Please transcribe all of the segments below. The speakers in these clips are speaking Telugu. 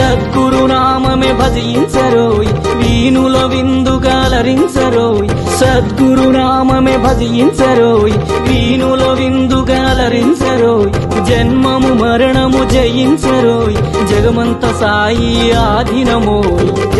సద్గురునామే భజించరోయ్. వీణుల విందుగాలరించరోయ్ సద్గురు సద్గురునామే భజించరోయ్. వీణుల విందుగాలరించరోయ్ జన్మము మరణము జయించరోయ్. జగమంత సాయి ఆధీనమోయ్.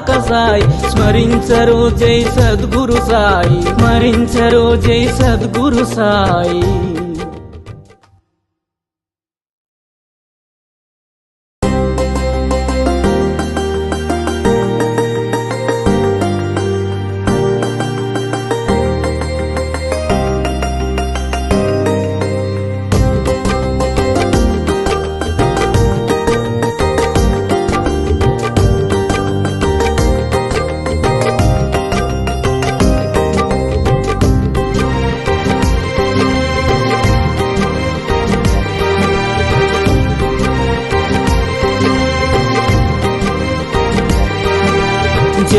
భవతారక సాయి స్మరించరు జై సద్గురు సాయి. స్మరించరు జై సద్గురు సాయి.